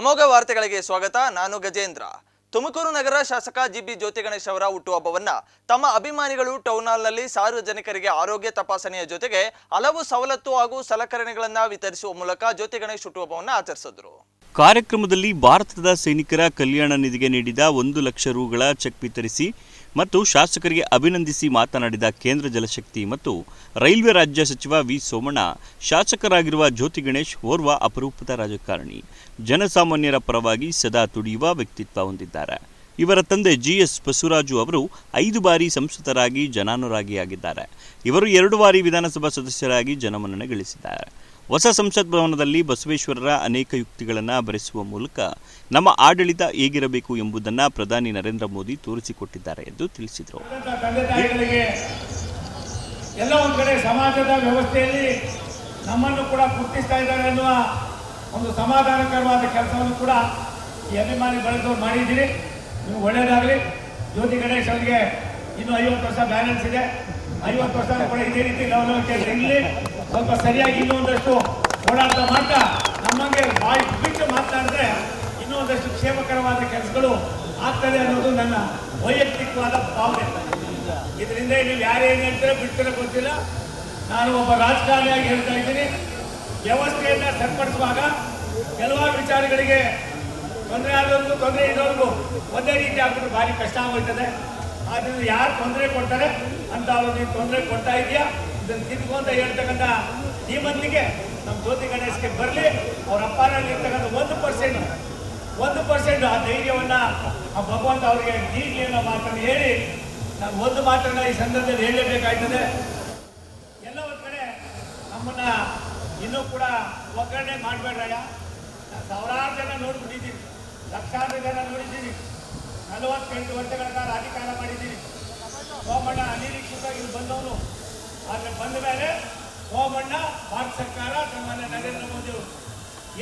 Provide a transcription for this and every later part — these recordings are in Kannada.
ಅಮೋಘ ವಾರ್ತೆಗಳಿಗೆ ಸ್ವಾಗತ, ನಾನು ಗಜೇಂದ್ರ. ತುಮಕೂರು ನಗರ ಶಾಸಕ ಜಿಬಿ ಜ್ಯೋತಿ ಗಣೇಶ್ ಅವರ ಹುಟ್ಟುಹಬ್ಬವನ್ನ ತಮ್ಮ ಅಭಿಮಾನಿಗಳು ಟೌನ್ ಹಾಲ್ನಲ್ಲಿ ಸಾರ್ವಜನಿಕರಿಗೆ ಆರೋಗ್ಯ ತಪಾಸಣೆಯ ಜೊತೆಗೆ ಹಲವು ಸವಲತ್ತು ಹಾಗೂ ಸಲಕರಣೆಗಳನ್ನು ವಿತರಿಸುವ ಮೂಲಕ ಜ್ಯೋತಿಗಣೇಶ್ ಹುಟ್ಟುಹಬ್ಬವನ್ನು ಆಚರಿಸಿದ್ರು. ಕಾರ್ಯಕ್ರಮದಲ್ಲಿ ಭಾರತದ ಸೈನಿಕರ ಕಲ್ಯಾಣ ನಿಧಿಗೆ ನೀಡಿದ ಒಂದು ಲಕ್ಷ ರುಗಳ ಚೆಕ್ ವಿತರಿಸಿ ಮತ್ತು ಶಾಸಕರಿಗೆ ಅಭಿನಂದಿಸಿ ಮಾತನಾಡಿದ ಕೇಂದ್ರ ಜಲಶಕ್ತಿ ಮತ್ತು ರೈಲ್ವೆ ರಾಜ್ಯ ಸಚಿವ ವಿ ಸೋಮಣ್ಣ, ಶಾಸಕರಾಗಿರುವ ಜ್ಯೋತಿ ಗಣೇಶ್ ಓರ್ವ ಅಪರೂಪದ ರಾಜಕಾರಣಿ, ಜನಸಾಮಾನ್ಯರ ಪರವಾಗಿ ಸದಾ ತುಡಿಯುವ ವ್ಯಕ್ತಿತ್ವ ಹೊಂದಿದ್ದಾರೆ. ಇವರ ತಂದೆ ಜಿ ಎಸ್ ಬಸವರಾಜು ಅವರು ಐದು ಬಾರಿ ಸಂಸದರಾಗಿ ಜನಾನುರಾಗಿಯಾಗಿದ್ದಾರೆ. ಇವರು ಎರಡು ಬಾರಿ ವಿಧಾನಸಭಾ ಸದಸ್ಯರಾಗಿ ಜನಮನ್ನಣೆ ಗಳಿಸಿದ್ದಾರೆ ಹೊಸ ಸಂಸತ್ ಭವನದಲ್ಲಿ ಬಸವೇಶ್ವರರ ಅನೇಕ ಯುಕ್ತಿಗಳನ್ನು ಬರೆಸುವ ಮೂಲಕ ನಮ್ಮ ಆಡಳಿತ ಹೇಗಿರಬೇಕು ಎಂಬುದನ್ನು ಪ್ರಧಾನಿ ನರೇಂದ್ರ ಮೋದಿ ತೋರಿಸಿಕೊಟ್ಟಿದ್ದಾರೆ ಎಂದು ತಿಳಿಸಿದರು. ಎಲ್ಲ ಒಂದು ಕಡೆ ಸಮಾಜದ ವ್ಯವಸ್ಥೆಯಲ್ಲಿ ನಮ್ಮನ್ನು ಕೂಡ ಗುರುತಿಸ್ತಾ ಇದ್ದಾರೆ ಅನ್ನುವ ಒಂದು ಸಮಾಧಾನಕರವಾದ ಕೆಲಸವನ್ನು ಕೂಡ ಈ ಅಭಿಮಾನಿ ಬಳಸೋರು ಮಾಡಿದ್ದೀರಿ. ನೀವು ಒಳ್ಳೆಯದಾಗಲಿ ಜ್ಯೋತಿ ಗಣೇಶ್ ಅವರಿಗೆ ಇನ್ನೂ ಐವತ್ತು ವರ್ಷ ಬ್ಯಾಲೆನ್ಸ್ ಇದೆ. ಐವತ್ತು ವರ್ಷ ಕೂಡ ಇದೇ ರೀತಿ ಲವಲವಿಕೆ ಇರಲಿ ಸ್ವಲ್ಪ ಸರಿಯಾಗಿ ಇನ್ನೂ ಒಂದಷ್ಟು ಓಡಾಟ ಮಾಡ್ತಾ, ನಮ್ಮಂಗೆ ಬಾಯಿ ಬಿಟ್ಟು ಮಾತನಾಡಿದ್ರೆ ಇನ್ನೂ ಒಂದಷ್ಟು ಕ್ಷೇಮಕರವಾದ ಕೆಲಸಗಳು ಆಗ್ತದೆ ಅನ್ನೋದು ನನ್ನ ವೈಯಕ್ತಿಕವಾದ ಭಾವನೆ. ಇದರಿಂದ ನೀವು ಯಾರೇನು ಹೇಳ್ತೀರೋ ಬಿಡ್ತೀರೋ ಗೊತ್ತಿಲ್ಲ. ನಾನು ಒಬ್ಬ ರಾಜಕಾರಣಿಯಾಗಿ ಹೇಳ್ತಾ ಇದ್ದೀನಿ. ವ್ಯವಸ್ಥೆಯನ್ನ ಸರಿಪಡಿಸುವಾಗ ಕೆಲವಾರು ವಿಚಾರಗಳಿಗೆ ತೊಂದರೆ ಆದವ್ರಿಗೂ ತೊಂದರೆ ಇರೋರ್ಗೂ ಒಂದೇ ರೀತಿ ಆಗ್ಬಿಟ್ಟು ಭಾರಿ ಕಷ್ಟ ಆಗೋಯ್ತದೆ. ಆದ್ದರಿಂದ ಯಾರು ತೊಂದರೆ ಕೊಡ್ತಾರೆ ಅಂತ ಅವ್ರಿಗೆ ತೊಂದರೆ ಕೊಡ್ತಾ ಇದೆಯಾ ಇದನ್ನು ತಿದ್ದುಕೊ ಅಂತ ಹೇಳ್ತಕ್ಕಂಥ ಧೀಮಂತಿಗೆ ನಮ್ಮ ಜ್ಯೋತಿ ಗಣೇಶ್ಗೆ ಬರಲಿ, ಅವ್ರ ಅಪ್ಪನಲ್ಲಿರ್ತಕ್ಕಂಥ ಒಂದು ಪರ್ಸೆಂಟ್ ಒಂದು ಪರ್ಸೆಂಟ್ ಆ ಧೈರ್ಯವನ್ನು ಆ ಭಗವಂತ ಅವರಿಗೆ ನೀಡಲಿ ಅನ್ನೋ ಮಾತನ್ನು ಹೇಳಿ, ನಾನು ಒಂದು ಮಾತನ್ನು ಈ ಸಂದರ್ಭದಲ್ಲಿ ಹೇಳಲೇಬೇಕಾಗ್ತದೆ ಎಲ್ಲ ಒಂದು ಕಡೆ ನಮ್ಮನ್ನ ಇನ್ನೂ ಕೂಡ ಒಗ್ಗರಣೆ ಮಾಡಬೇಡ್ರಯ್ಯ. ನಾನು ಸಾವಿರಾರು ಜನ ನೋಡ್ಬಿಟ್ಟಿದ್ದೀನಿ, ಲಕ್ಷಾಂತರ ಜನ ನೋಡಿದ್ದೀನಿ. ನಲವತ್ತೆಂಟು ವರ್ಷಗಳ ಕಾಲ ಅಧಿಕಾರ ಮಾಡಿದ್ದೀನಿ. ಸೋಮಣ್ಣ ಅನಿರೀಕ್ಷಿತ ಇಲ್ಲಿ ಬಂದವನು. ಆದರೆ ಬಂದ ಮೇಲೆ ಸೋಮಣ್ಣ ಭಾರತ ಸರ್ಕಾರ ಸನ್ಮಾನ್ಯ ನರೇಂದ್ರ ಮೋದಿ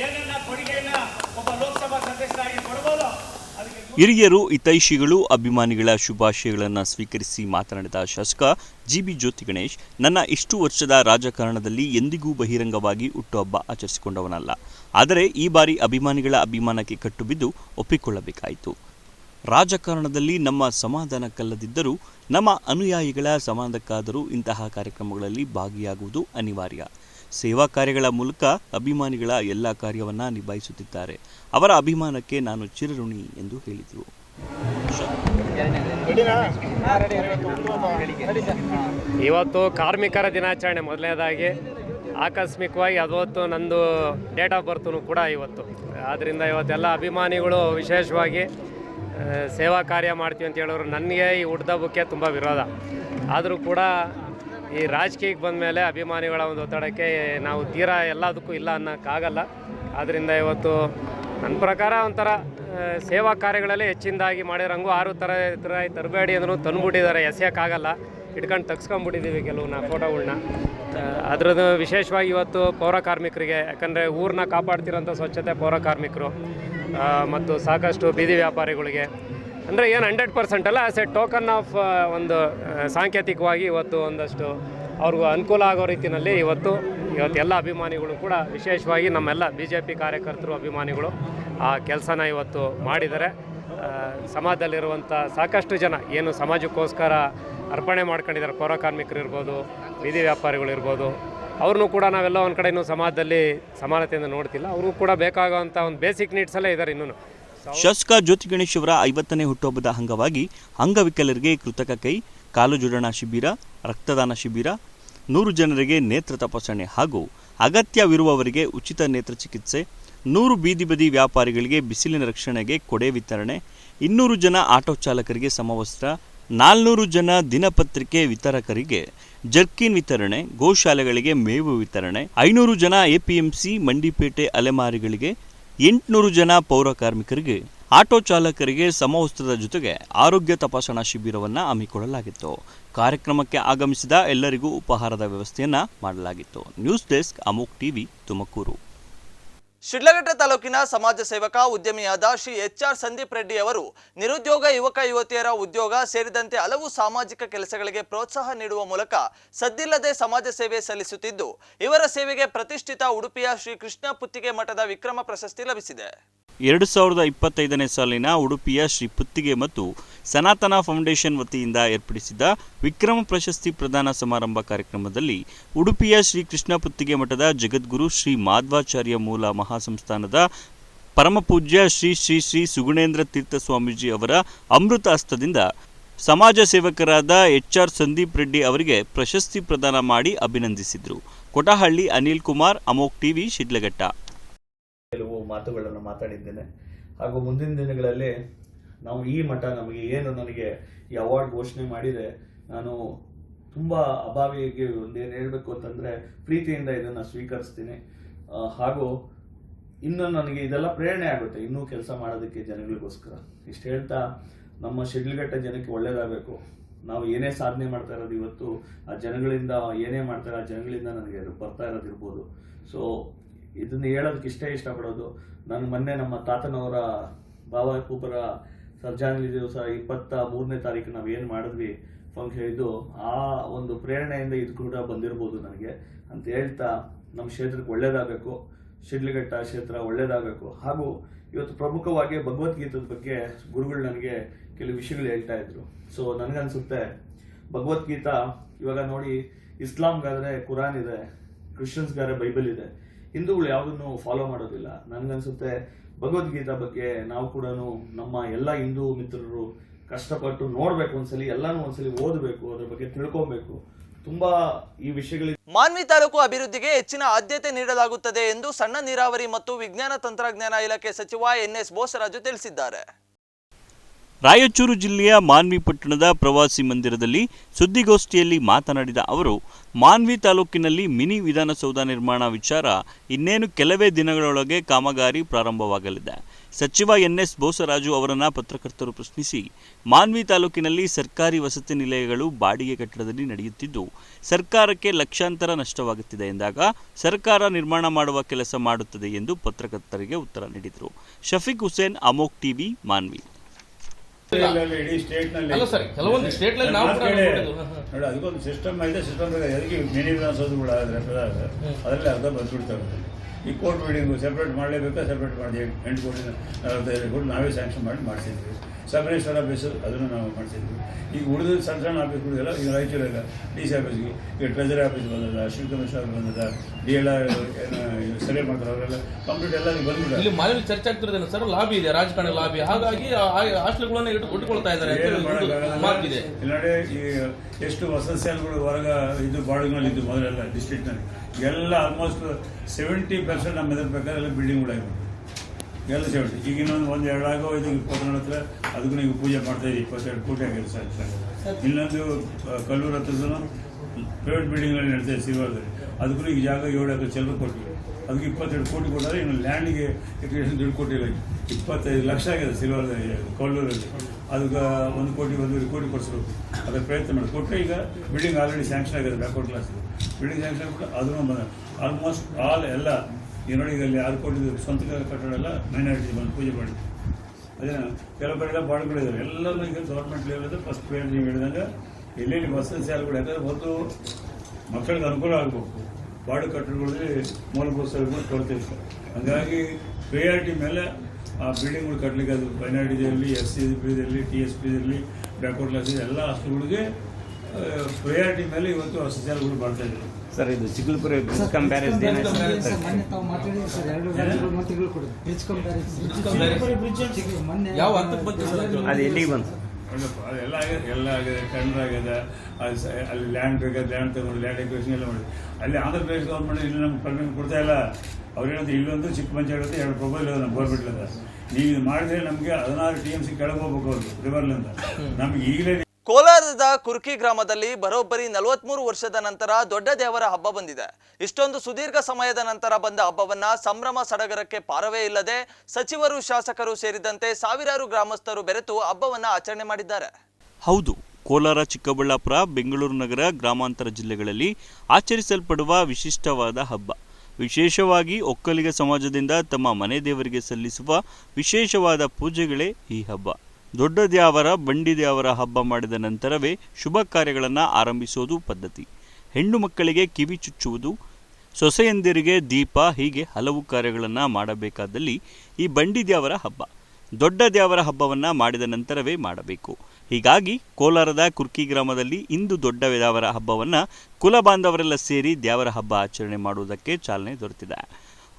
ಏನನ್ನ ಕೊಡುಗೆಯನ್ನ ಒಬ್ಬ ಲೋಕಸಭಾ ಸದಸ್ಯರಾಗಿ ಕೊಡಬಹುದು ಹಿರಿಯರು, ಹಿತೈಷಿಗಳು, ಅಭಿಮಾನಿಗಳ ಶುಭಾಶಯಗಳನ್ನು ಸ್ವೀಕರಿಸಿ ಮಾತನಾಡಿದ ಶಾಸಕ ಜಿಬಿ ಜ್ಯೋತಿ ಗಣೇಶ್, ನನ್ನ ಇಷ್ಟು ವರ್ಷದ ರಾಜಕಾರಣದಲ್ಲಿ ಎಂದಿಗೂ ಬಹಿರಂಗವಾಗಿ ಹುಟ್ಟುಹಬ್ಬ ಆಚರಿಸಿಕೊಂಡವನಲ್ಲ. ಆದರೆ ಈ ಬಾರಿ ಅಭಿಮಾನಿಗಳ ಅಭಿಮಾನಕ್ಕೆ ಕಟ್ಟುಬಿದ್ದು ಒಪ್ಪಿಕೊಳ್ಳಬೇಕಾಯಿತು. ರಾಜಕಾರಣದಲ್ಲಿ ನಮ್ಮ ಸಮಾಧಾನಕ್ಕಲ್ಲದಿದ್ದರೂ ನಮ್ಮ ಅನುಯಾಯಿಗಳ ಸಮಾಧಕ್ಕಾದರೂ ಇಂತಹ ಕಾರ್ಯಕ್ರಮಗಳಲ್ಲಿ ಭಾಗಿಯಾಗುವುದು ಅನಿವಾರ್ಯ. ಸೇವಾ ಕಾರ್ಯಗಳ ಮೂಲಕ ಅಭಿಮಾನಿಗಳ ಎಲ್ಲ ಕಾರ್ಯವನ್ನು ನಿಭಾಯಿಸುತ್ತಿದ್ದಾರೆ. ಅವರ ಅಭಿಮಾನಕ್ಕೆ ನಾನು ಚಿರಋಣಿ ಎಂದು ಹೇಳಿದರು. ಇವತ್ತು ಕಾರ್ಮಿಕರ ದಿನಾಚರಣೆ ಮೊದಲನೇದಾಗಿ. ಆಕಸ್ಮಿಕವಾಗಿ ಅದವತ್ತು ನಂದು ಡೇಟ್ ಆಫ್ ಬರ್ತು ಕೂಡ ಇವತ್ತು. ಆದ್ದರಿಂದ ಇವತ್ತೆಲ್ಲ ಅಭಿಮಾನಿಗಳು ವಿಶೇಷವಾಗಿ ಸೇವಾ ಕಾರ್ಯ ಮಾಡ್ತೀವಿ ಅಂತ ಹೇಳೋರು ನನಗೆ ಈ ಹುಡ್ದಬ್ಬಕ್ಕೆ ತುಂಬ ವಿರೋಧ. ಆದರೂ ಕೂಡ ಈ ರಾಜಕೀಯಕ್ಕೆ ಬಂದ ಮೇಲೆ ಅಭಿಮಾನಿಗಳ ಒಂದು ಒತ್ತಡಕ್ಕೆ ನಾವು ತೀರಾ ಎಲ್ಲದಕ್ಕೂ ಇಲ್ಲ ಅನ್ನೋಕ್ಕಾಗಲ್ಲ. ಆದ್ದರಿಂದ ಇವತ್ತು ನನ್ನ ಪ್ರಕಾರ ಒಂಥರ ಸೇವಾ ಕಾರ್ಯಗಳಲ್ಲಿ ಹೆಚ್ಚಿನದಾಗಿ ಮಾಡಿರಂಗೂ ಆರು ಥರ ಥರ ತರಬೇಡಿ ಅಂದ್ರೂ ತಂದುಬಿಟ್ಟಿದ್ದಾರೆ. ಎಸೆಯೋಕ್ಕಾಗಲ್ಲ. ಇಟ್ಕೊಂಡು ತಗ್ಸ್ಕೊಂಬಿಟ್ಟಿದ್ದೀವಿ ಕೆಲವನ್ನ ಫೋಟೋಗಳನ್ನ ಅದ್ರದ್ದು ವಿಶೇಷವಾಗಿ ಇವತ್ತು ಪೌರ ಕಾರ್ಮಿಕರಿಗೆ, ಯಾಕಂದರೆ ಊರನ್ನ ಕಾಪಾಡ್ತಿರೋಂಥ ಸ್ವಚ್ಛತೆ ಪೌರ ಕಾರ್ಮಿಕರು. ಮತ್ತು ಸಾಕಷ್ಟು ಬೀದಿ ವ್ಯಾಪಾರಿಗಳಿಗೆ. ಅಂದರೆ ಏನು ಹಂಡ್ರೆಡ್ ಪರ್ಸೆಂಟ್ ಅಲ್ಲ ಆಸ್ ಎ ಟೋಕನ್ ಆಫ್ ಒಂದು ಸಾಂಕೇತಿಕವಾಗಿ ಇವತ್ತು ಒಂದಷ್ಟು ಅವ್ರಿಗೂ ಅನುಕೂಲ ಆಗೋ ರೀತಿಯಲ್ಲಿ ಇವತ್ತು ಇವತ್ತು ಎಲ್ಲ ಅಭಿಮಾನಿಗಳು ಕೂಡ ವಿಶೇಷವಾಗಿ ನಮ್ಮೆಲ್ಲ ಬಿ ಜೆ ಪಿ ಕಾರ್ಯಕರ್ತರು ಅಭಿಮಾನಿಗಳು ಆ ಕೆಲಸನ ಇವತ್ತು ಮಾಡಿದ್ದಾರೆ. ಸಮಾಜದಲ್ಲಿರುವಂಥ ಸಾಕಷ್ಟು ಜನ ಏನು ಸಮಾಜಕ್ಕೋಸ್ಕರ ಅರ್ಪಣೆ ಮಾಡ್ಕೊಂಡಿದ್ದಾರೆ. ಪೌರ ಕಾರ್ಮಿಕರು ಇರ್ಬೋದು, ಬೀದಿ ವ್ಯಾಪಾರಿಗಳು ಇರ್ಬೋದು ಅವ್ರನ್ನೂ ಕೂಡ ನಾವೆಲ್ಲ ಒಂದು ಕಡೆ ಇನ್ನೂ ಸಮಾಜದಲ್ಲಿ ಸಮಾನತೆಯಿಂದ ನೋಡ್ತಿಲ್ಲ. ಅವ್ರಿಗೂ ಕೂಡ ಬೇಕಾಗುವಂಥ ಒಂದು ಬೇಸಿಕ್ ನೀಡ್ಸಲ್ಲೇ ಇದ್ದಾರೆ ಇನ್ನೂ ಶಾಸಕ ಜ್ಯೋತಿ ಗಣೇಶ್ ಅವರ ಐವತ್ತನೇ ಹುಟ್ಟುಹಬ್ಬದ ಅಂಗವಾಗಿ ಅಂಗವಿಕಲರಿಗೆ ಕೃತಕ ಕೈ, ಕಾಲು ಜೋಡಣಾ ಶಿಬಿರ, ರಕ್ತದಾನ ಶಿಬಿರ, ನೂರು ಜನರಿಗೆ ನೇತ್ರ ತಪಾಸಣೆ ಹಾಗೂ ಅಗತ್ಯವಿರುವವರಿಗೆ ಉಚಿತ ನೇತ್ರ ಚಿಕಿತ್ಸೆ, ನೂರು ಬೀದಿ ಬದಿ ವ್ಯಾಪಾರಿಗಳಿಗೆ ಬಿಸಿಲಿನ ರಕ್ಷಣೆಗೆ ಕೊಡೆ ವಿತರಣೆ, ಇನ್ನೂರು ಜನ ಆಟೋ ಚಾಲಕರಿಗೆ ಸಮವಸ್ತ್ರ ನಾಲ್ನೂರು ಜನ ದಿನಪತ್ರಿಕೆ ವಿತರಕರಿಗೆ ಜರ್ಕಿನ್ ವಿತರಣೆ, ಗೋಶಾಲೆಗಳಿಗೆ ಮೇವು ವಿತರಣೆ, ಐನೂರು ಜನ ಎಪಿಎಂಸಿ, ಮಂಡಿಪೇಟೆ ಅಲೆಮಾರಿಗಳಿಗೆ, ಎಂಟುನೂರು ಜನ ಪೌರ ಕಾರ್ಮಿಕರಿಗೆ, ಆಟೋ ಚಾಲಕರಿಗೆ ಸಮವಸ್ತ್ರದ ಜೊತೆಗೆ ಆರೋಗ್ಯ ತಪಾಸಣಾ ಶಿಬಿರವನ್ನು ಹಮ್ಮಿಕೊಳ್ಳಲಾಗಿತ್ತು. ಕಾರ್ಯಕ್ರಮಕ್ಕೆ ಆಗಮಿಸಿದ ಎಲ್ಲರಿಗೂ ಉಪಹಾರದ ವ್ಯವಸ್ಥೆಯನ್ನು ಮಾಡಲಾಗಿತ್ತು. ನ್ಯೂಸ್ ಡೆಸ್ಕ್ ಅಮೋಕ್ ಟಿವಿ ತುಮಕೂರು. ಶಿಡ್ಲಘಟ್ಟ ತಾಲೂಕಿನ ಸಮಾಜ ಸೇವಕ ಉದ್ಯಮಿಯಾದ ಶ್ರೀ ಎಚ್ ಆರ್ ಸಂದೀಪ್ ರೆಡ್ಡಿ ಅವರು ನಿರುದ್ಯೋಗ, ಯುವಕ, ಯುವತಿಯರ ಉದ್ಯೋಗ ಸೇರಿದಂತೆ ಹಲವು ಸಾಮಾಜಿಕ ಕೆಲಸಗಳಿಗೆ ಪ್ರೋತ್ಸಾಹ ನೀಡುವ ಮೂಲಕ ಸದ್ದಿಲ್ಲದೆ ಸಮಾಜ ಸೇವೆ ಸಲ್ಲಿಸುತ್ತಿದ್ದು, ಇವರ ಸೇವೆಗೆ ಪ್ರತಿಷ್ಠಿತ ಉಡುಪಿಯ ಶ್ರೀ ಕೃಷ್ಣ ಪುತ್ತಿಗೆ ಮಠದ ವಿಕ್ರಮ ಪ್ರಶಸ್ತಿ ಲಭಿಸಿದೆ. ಎರಡು ಸಾವಿರದ ಇಪ್ಪತ್ತೈದನೇ ಸಾಲಿನ ಉಡುಪಿಯ ಶ್ರೀ ಪುತ್ತಿಗೆ ಮತ್ತು ಸನಾತನ ಫೌಂಡೇಶನ್ ವತಿಯಿಂದ ಏರ್ಪಡಿಸಿದ್ದ ವಿಕ್ರಮ ಪ್ರಶಸ್ತಿ ಪ್ರದಾನ ಸಮಾರಂಭ ಕಾರ್ಯಕ್ರಮದಲ್ಲಿ ಉಡುಪಿಯ ಶ್ರೀ ಕೃಷ್ಣ ಪುತ್ತಿಗೆ ಮಠದ ಜಗದ್ಗುರು ಶ್ರೀ ಮಾಧ್ವಾಚಾರ್ಯ ಮೂಲ ಮಹಾಸಂಸ್ಥಾನದ ಪರಮಪೂಜ್ಯ ಶ್ರೀ ಶ್ರೀ ಶ್ರೀ ಸುಗುಣೇಂದ್ರ ತೀರ್ಥ ಸ್ವಾಮೀಜಿ ಅವರ ಅಮೃತ ಹಸ್ತದಿಂದ ಸಮಾಜ ಸೇವಕರಾದ ಎಚ್ ಆರ್ ಸಂದೀಪ್ ರೆಡ್ಡಿ ಅವರಿಗೆ ಪ್ರಶಸ್ತಿ ಪ್ರದಾನ ಮಾಡಿ ಅಭಿನಂದಿಸಿದರು. ಕೊಟಹಳ್ಳಿ ಅನಿಲ್ ಕುಮಾರ್, ಅಮೋಕ್ ಟಿವಿ, ಶಿಡ್ಲಘಟ್ಟ. ಮಾತುಗಳನ್ನು ಮಾತಾಡಿದ್ದೇನೆ. ಹಾಗೂ ಮುಂದಿನ ದಿನಗಳಲ್ಲಿ ನಾವು ಈ ಮಠ ನಮಗೆ ಏನು ನನಗೆ ಈ ಅವಾರ್ಡ್ ಘೋಷಣೆ ಮಾಡಿದೆ ನಾನು ತುಂಬ ಅಭಾವಿಗೆ ಒಂದೇನು ಹೇಳಬೇಕು ಅಂತಂದರೆ ಪ್ರೀತಿಯಿಂದ ಇದನ್ನು ಸ್ವೀಕರಿಸ್ತೀನಿ. ಹಾಗೂ ಇನ್ನು ನನಗೆ ಇದೆಲ್ಲ ಪ್ರೇರಣೆ ಆಗುತ್ತೆ ಇನ್ನೂ ಕೆಲಸ ಮಾಡೋದಕ್ಕೆ ಜನಗಳಿಗೋಸ್ಕರ. ಇಷ್ಟು ಹೇಳ್ತಾ ನಮ್ಮ ಶಿಡ್ಲಘಟ್ಟ ಜನಕ್ಕೆ ಒಳ್ಳೇದಾಗಬೇಕು. ನಾವು ಏನೇ ಸಾಧನೆ ಮಾಡ್ತಾ ಇರೋದು ಇವತ್ತು ಆ ಜನಗಳಿಂದ ಏನೇ ಮಾಡ್ತಾರೆ ಆ ಜನಗಳಿಂದ ನನಗೆ ಅದು ಬರ್ತಾ ಇರೋದಿರ್ಬೋದು. ಸೊ ಇದನ್ನ ಹೇಳೋದಕ್ಕೆ ಇಷ್ಟೇ ಇಷ್ಟಪಡೋದು. ನಾನು ಮೊನ್ನೆ ನಮ್ಮ ತಾತನವರ, ಭಾವ ಕೂಪರ ಸರ್ಜಾನಲಿ ದಿವಸ ಇಪ್ಪತ್ತ ಮೂರನೇ ತಾರೀಕು ನಾವು ಏನು ಮಾಡಿದ್ವಿ ಫಂಕ್ಷನ್ ಇದು ಆ ಒಂದು ಪ್ರೇರಣೆಯಿಂದ ಇದು ಕೂಡ ಬಂದಿರ್ಬೋದು ನನಗೆ. ಅಂತ ಹೇಳ್ತಾ ನಮ್ಮ ಕ್ಷೇತ್ರಕ್ಕೆ ಒಳ್ಳೇದಾಗಬೇಕು. ಶಿಡ್ಲಘಟ್ಟ ಕ್ಷೇತ್ರ ಒಳ್ಳೇದಾಗಬೇಕು. ಹಾಗೂ ಇವತ್ತು ಪ್ರಮುಖವಾಗಿ ಭಗವದ್ಗೀತದ ಬಗ್ಗೆ ಗುರುಗಳು ನನಗೆ ಕೆಲವು ವಿಷಯಗಳು ಹೇಳ್ತಾ ಇದ್ರು. ಸೊ ನನಗನ್ಸುತ್ತೆ, ಭಗವದ್ಗೀತಾ ಇವಾಗ ನೋಡಿ ಇಸ್ಲಾಂಗಾದರೆ ಕುರಾನ್ ಇದೆ, ಕ್ರಿಶ್ಚಿಯನ್ಸ್ಗಾದ್ರೆ ಬೈಬಲ್ ಇದೆ. ಹಿಂದೂಗಳು ಯಾವುದನ್ನು ಫಾಲೋ ಮಾಡೋದಿಲ್ಲ. ನನಗನ್ಸುತ್ತೆ ಭಗವದ್ಗೀತಾ ಬಗ್ಗೆ ನಾವು ಕೂಡ ನಮ್ಮ ಎಲ್ಲ ಹಿಂದೂ ಮಿತ್ರರು ಕಷ್ಟಪಟ್ಟು ನೋಡ್ಬೇಕು ಒಂದ್ಸಲಿ, ಎಲ್ಲಾನು ಒಂದ್ಸಲಿ ಓದಬೇಕು, ಅದ್ರ ಬಗ್ಗೆ ತಿಳ್ಕೊಬೇಕು. ತುಂಬಾ ಈ ವಿಷಯಗಳಿಗೆ ಮಾನ್ವಿ ತಾಲೂಕು ಅಭಿವೃದ್ಧಿಗೆ ಹೆಚ್ಚಿನ ಆದ್ಯತೆ ನೀಡಲಾಗುತ್ತದೆ ಎಂದು ಸಣ್ಣ ನೀರಾವರಿ ಮತ್ತು ವಿಜ್ಞಾನ ತಂತ್ರಜ್ಞಾನ ಇಲಾಖೆ ಸಚಿವ ಎನ್ ಎಸ್ ಬೋಸರಾಜು ತಿಳಿಸಿದ್ದಾರೆ. ರಾಯಚೂರು ಜಿಲ್ಲೆಯ ಮಾನ್ವಿ ಪಟ್ಟಣದ ಪ್ರವಾಸಿ ಮಂದಿರದಲ್ಲಿ ಸುದ್ದಿಗೋಷ್ಠಿಯಲ್ಲಿ ಮಾತನಾಡಿದ ಅವರು, ಮಾನ್ವಿ ತಾಲೂಕಿನಲ್ಲಿ ಮಿನಿ ವಿಧಾನಸೌಧ ನಿರ್ಮಾಣ ವಿಚಾರ ಇನ್ನೇನು ಕೆಲವೇ ದಿನಗಳೊಳಗೆ ಕಾಮಗಾರಿ ಪ್ರಾರಂಭವಾಗಲಿದೆ. ಸಚಿವ ಎನ್ಎಸ್ ಬೋಸರಾಜು ಅವರನ್ನು ಪತ್ರಕರ್ತರು ಪ್ರಶ್ನಿಸಿ, ಮಾನ್ವಿ ತಾಲೂಕಿನಲ್ಲಿ ಸರ್ಕಾರಿ ವಸತಿ ನಿಲಯಗಳು ಬಾಡಿಗೆ ಕಟ್ಟಡದಲ್ಲಿ ನಡೆಯುತ್ತಿದ್ದು, ಸರ್ಕಾರಕ್ಕೆ ಲಕ್ಷಾಂತರ ನಷ್ಟವಾಗುತ್ತಿದೆ ಎಂದಾಗ ಸರ್ಕಾರ ನಿರ್ಮಾಣ ಮಾಡುವ ಕೆಲಸ ಮಾಡುತ್ತದೆ ಎಂದು ಪತ್ರಕರ್ತರಿಗೆ ಉತ್ತರ ನೀಡಿದರು. ಶಫೀಕ್ ಹುಸೇನ್, ಅಮೋಕ್ ಟಿವಿ, ಮಾನ್ವಿ. ಇಡೀ ಸ್ಟೇಟ್ನಲ್ಲಿ ಅಲ್ಲ ಸರ್, ಕೆಲವೊಂದು ಸ್ಟೇಟ್ನಲ್ಲಿ ನಾವು ಕೂಡ ನೋಡಿ ಅದಕ್ಕೊಂದು ಸಿಸ್ಟಮ್ ಇದೆ ಸಿಸ್ಟಮ್ ಅದಕ್ಕೆ ಮಿನಿ ವಿಧಾನಸೌಧಗಳು ಅದರಲ್ಲಿ ಅರ್ಧ ಬಂದ್ಬಿಡ್ತಾರೆ ಈ ಕೋರ್ಟ್ ಬಿಲ್ಡಿಂಗು ಸೆಪ್ರೇಟ್ ಮಾಡಲೇಬೇಕಾ ಸೆಪ್ರೇಟ್ ಮಾಡಿ ಎಂಟು ಕೋಟಿ ನಲವತ್ತೈದು ಕೋಟಿ ನಾವೇ ಸ್ಯಾಂಕ್ಷನ್ ಮಾಡಿ ಮಾಡಿಸಿದ್ವಿ. ಸಬ್ ರಿಜಿಸ್ಟರ್ ಆಫೀಸ್ ಅದನ್ನು ನಾವು ಮಾಡ್ತಿದ್ವಿ. ಈಗ ಉಳಿದ ಸಣ್ಣ ಸಣ್ಣ ಆಫೀಸ್ಗಳಿಗೆಲ್ಲ ಈಗ ರಾಯಚೂರೆಲ್ಲ ಡಿ ಸಿ ಆಫೀಸ್ಗೆ ಈಗ ಟ್ರೆಜರಿ ಆಫೀಸ್ ಬಂದದ ಅಸಿಸ್ಟೆಂಟ್ ಕಮಿಷನರ್ ಬಂದದ ಡಿ ಎಲ್ ಆರ್ ಸರ್ವೆ ಮಾಡ್ತಾರೆ ಅವರೆಲ್ಲ ಕಂಪ್ಲೀಟ್ ಎಲ್ಲ ಬಂದ್ಬಿಟ್ಟಾರೆ ಇಲ್ಲಿ ಮನೇಲಿ ಚರ್ಚೆ ಆಗ್ತಿರೋದೇನು ಸರ್? ಲಾಬಿ ಇದೆ ರಾಜಕಾರಣ ಲಾಬಿ. ಹಾಗಾಗಿ ಹಾಸ್ಟೆಲ್ಗಳನ್ನ ಇಟ್ಟು ಇಟ್ಕೊಳ್ತಾ ಇದ್ದಾರೆ ನೋಡಿ ಈ ಎಷ್ಟು ವಸತಿ ಸೆಲ್ಗಳು ಹೊರಗ ಇದು ಬಾಡಿಗಳಲ್ಲಿ ಇದ್ದು ಮೊದಲೆಲ್ಲ ಡಿಸ್ಟ್ರಿಕ್ಟ್ನಲ್ಲಿ ಎಲ್ಲ ಆಲ್ಮೋಸ್ಟ್ ಸೆವೆಂಟಿ ಪರ್ಸೆಂಟ್ ನಮ್ಮ ಬೇಕಾದ್ರೆ ಎಲ್ಲ ಬಿಲ್ಡಿಂಗ್ಗಳಾಗ್ಬಿಟ್ಟು ಎಲ್ಲ ಸೆವೆಂಟಿ ಈಗ ಇನ್ನೊಂದು ಒಂದು ಎರಡು ಆಗೋ ಇದು ಇಪ್ಪತ್ತೆರಡು ಹತ್ರ, ಅದಕ್ಕೂ ನೀವು ಪೂಜೆ ಮಾಡ್ತಾ ಇದ್ದೀವಿ ಇಪ್ಪತ್ತೆರಡು ಕೋಟಿ ಆಗಿದೆ ಸರ್ ಇನ್ನೊಂದು ಕಲ್ಲೂರು ಹತ್ರದೂ ಪ್ರೈವೇಟ್ ಬಿಲ್ಡಿಂಗ್ನಲ್ಲಿ ನಡೀತಾ ಇದೆ ಸಿಲ್ವರ್ದಲ್ಲಿ. ಅದಕ್ಕೂ ಈಗ ಜಾಗ ಏಳು ಎಕರೆ ಚೆಲ್ಲು ಕೊಟ್ಟಿಲ್ಲ ಅದಕ್ಕೆ ಇಪ್ಪತ್ತೆರಡು ಕೋಟಿ ಕೊಟ್ಟರೆ ಇನ್ನು ಲ್ಯಾಂಡಿಗೆ ಎಷ್ಟು ದುಡ್ಡು ಕೊಟ್ಟಿಲ್ಲ ಇಪ್ಪತ್ತೈದು ಲಕ್ಷ ಆಗಿದೆ ಸಿಲ್ವರ್ ಕಲ್ಲೂರಲ್ಲಿ. ಅದಕ್ಕೆ ಒಂದು ಕೋಟಿ, ಒಂದೂವರೆ ಕೋಟಿ ಕೊಡಿಸ್ಬೇಕು. ಅದಕ್ಕೆ ಪ್ರಯತ್ನ ಮಾಡಿ. ಕೊಟ್ಟರೆ ಈಗ ಬಿಲ್ಡಿಂಗ್ ಆಲ್ರೆಡಿ ಸ್ಯಾಂಕ್ಷನ್ ಆಗಿದೆ ಬ್ಯಾಕ್ವರ್ಡ್ ಕ್ಲಾಸ್ ಬಿಲ್ಡಿಂಗ್ ಸ್ಯಾಂಕ್ಷನ್ ಆಗ್ಬಿಟ್ಟು ಅದನ್ನು ಆಲ್ಮೋಸ್ಟ್ ಆಲ್ ಎಲ್ಲ ಅಲ್ಲಿ ಆರು ಕೋಟಿ ಸ್ವಂತ ಕಟ್ಟಡ ಎಲ್ಲ ಮೈನಾರಿಟಿ ಬಂದು ಪೂಜೆ ಮಾಡಿ ಅದೇ ಕೆಲವು ಕಡೆ ಬಾಡಿಗಳಿದ್ದಾರೆ ಎಲ್ಲರೂ ಈಗ ಗೌರ್ಮೆಂಟ್ ಲೆವೆಲ್ ಫಸ್ಟ್ ಪೇಡ್ ನೀವು ಹೇಳಿದಂಗೆ ಎಲ್ಲೆಲ್ಲಿ ವಸತಿ ಶಾಲೆಗಳು ಯಾಕಂದ್ರೆ ಒಂದು ಮಕ್ಕಳಿಗೆ ಅನುಕೂಲ ಆಗಬೇಕು. ಬಾಡು ಕಟ್ಟಡಗಳಲ್ಲಿ ಮೂಲಭೂತ ಸೌಲಭ್ಯ ಕೊರತೆ ಹಾಗಾಗಿ ಪ್ರಿಯಾರಿಟಿ ಮೇಲೆ ಆ ಬಿಲ್ಡಿಂಗ್ಗಳು ಕಟ್ಟಲಿಕ್ಕೆ ಅದು ಮೈನಾರಿಟಿದಲ್ಲಿ ಎಸ್ ಸಿ ಪಿದಲ್ಲಿ ಟಿ ಎಸ್ ಪಿದಲ್ಲಿ ಬ್ಯಾಕ್ವರ್ಡ್ ಕ್ಲಾಸ್ ಎಲ್ಲ ಹಾಸ್ಟೆಲ್ಗಳಿಗೆ ಪ್ರಿಯಾರಿಟಿ ಮೇಲೆ ಇವತ್ತು ವಸತಿ ಶಾಲೆಗಳು ಮಾಡ್ತಾ ಇದ್ದಾರೆ. ಸರ್ ಇದು ಚಿಕ್ಕಲ್ಪುರ ಬ್ರಿಡ್ಜ್ ಕಂಪ್ಯಾರಿಸನ್ ಮೊನ್ನೆ ತಾವು ಮಾತಾಡಿದ್ರಿ ಸರ್ ಎರಡು ರಾಜ್ಯಗಳು ಮಂತ್ರಿಗಳು ಕೊಡೋದು. ಬ್ರಿಡ್ಜ್ ಮೊನ್ನೆ ಯಾವ ಹಂತಕ್ಕೆ ಬಂತು ಸರ್ ಅದು? ಅದು ಎಲ್ಲಿಗೆ ಬಂತು? ಎಲ್ಲ ಆಗಿದೆ ಎಲ್ಲ ಆಗಿದೆ ಟೆಂಡರ್ ಆಗಿದೆ ಅಲ್ಲಿ ಸ- ಅಲ್ಲಿ ಲ್ಯಾಂಡ್ ಬೇಕಾದ್ರೆ ಲ್ಯಾಂಡ್ ತಗೊಂಡು ಲ್ಯಾಂಡ್ ಎಕ್ವೇಷನ್ ಎಲ್ಲ ಮಾಡಿ ಅಲ್ಲಿ ಆಂಧ್ರ ಪ್ರದೇಶ ಗೌರ್ಮೆಂಟ್ ಇಲ್ಲಿ ನಮ್ಗೆ ಪರ್ಮಿಷನ್ ಕೊಡ್ತಾ ಇಲ್ಲ. ಅವ್ರೇನಂತ ಇಲ್ಲೊಂದು ಚಿಕ್ಕ ಪಂಚಾಯತ್ ಎರಡು ಪ್ರೊಬಲ್ ಇದೆ ನಮ್ಮ ಗೌರ್ಮೆಂಟ್ ನೀವು ಇದು ಮಾಡಿದ್ರೆ ನಮಗೆ ಹದಿನಾರು ಟಿ ಎಂ ಸಿ ಕೆಳಗೆ ಹೋಗ್ಬೇಕು ಅವ್ರು ರಿವರ್ಲಿಂದ ನಮ್ಗೆ ಈಗಲೇ ಕುರ್ಕಿ ಗ್ರಾಮದಲ್ಲಿ ಬರೋಬ್ಬರಿ ನಲವತ್ಮೂರು ವರ್ಷದ ನಂತರ ದೊಡ್ಡ ದೇವರ ಹಬ್ಬ ಬಂದಿದೆ. ಇಷ್ಟೊಂದು ಸುದೀರ್ಘ ಸಮಯದ ನಂತರ ಬಂದ ಹಬ್ಬವನ್ನ ಸಂಭ್ರಮ ಸಡಗರಕ್ಕೆ ಪಾರವೇ ಇಲ್ಲದೆ ಸಚಿವರು, ಶಾಸಕರು ಸೇರಿದಂತೆ ಸಾವಿರಾರು ಗ್ರಾಮಸ್ಥರು ಬೆರೆತು ಹಬ್ಬವನ್ನ ಆಚರಣೆ ಮಾಡಿದ್ದಾರೆ. ಹೌದು, ಕೋಲಾರ, ಚಿಕ್ಕಬಳ್ಳಾಪುರ, ಬೆಂಗಳೂರು ನಗರ, ಗ್ರಾಮಾಂತರ ಜಿಲ್ಲೆಗಳಲ್ಲಿ ಆಚರಿಸಲ್ಪಡುವ ವಿಶಿಷ್ಟವಾದ ಹಬ್ಬ. ವಿಶೇಷವಾಗಿ ಒಕ್ಕಲಿಗ ಸಮಾಜದಿಂದ ತಮ್ಮ ಮನೆ ದೇವರಿಗೆ ಸಲ್ಲಿಸುವ ವಿಶೇಷವಾದ ಪೂಜೆಗಳೇ ಈ ಹಬ್ಬ. ದೊಡ್ಡ ದ್ಯಾವರ ಬಂಡಿ ದ್ಯಾವರ ಹಬ್ಬ ಮಾಡಿದ ನಂತರವೇ ಶುಭ ಕಾರ್ಯಗಳನ್ನು ಆರಂಭಿಸೋದು ಪದ್ಧತಿ. ಹೆಣ್ಣು ಮಕ್ಕಳಿಗೆ ಕಿವಿ ಚುಚ್ಚುವುದು, ಸೊಸೆಯಂದಿರಿಗೆ ದೀಪ, ಹೀಗೆ ಹಲವು ಕಾರ್ಯಗಳನ್ನು ಮಾಡಬೇಕಾದಲ್ಲಿ ಈ ಬಂಡಿ ದ್ಯಾವರ ಹಬ್ಬ ದೊಡ್ಡ ದ್ಯಾವರ ಹಬ್ಬವನ್ನು ಮಾಡಿದ ನಂತರವೇ ಮಾಡಬೇಕು. ಹೀಗಾಗಿ ಕೋಲಾರದ ಕುರ್ಕಿ ಗ್ರಾಮದಲ್ಲಿ ಇಂದು ದೊಡ್ಡ ದ್ಯಾವರ ಹಬ್ಬವನ್ನು ಕುಲ ಬಾಂಧವರೆಲ್ಲ ಸೇರಿ ದ್ಯಾವರ ಹಬ್ಬ ಆಚರಣೆ ಮಾಡುವುದಕ್ಕೆ ಚಾಲನೆ ದೊರೆತಿದೆ.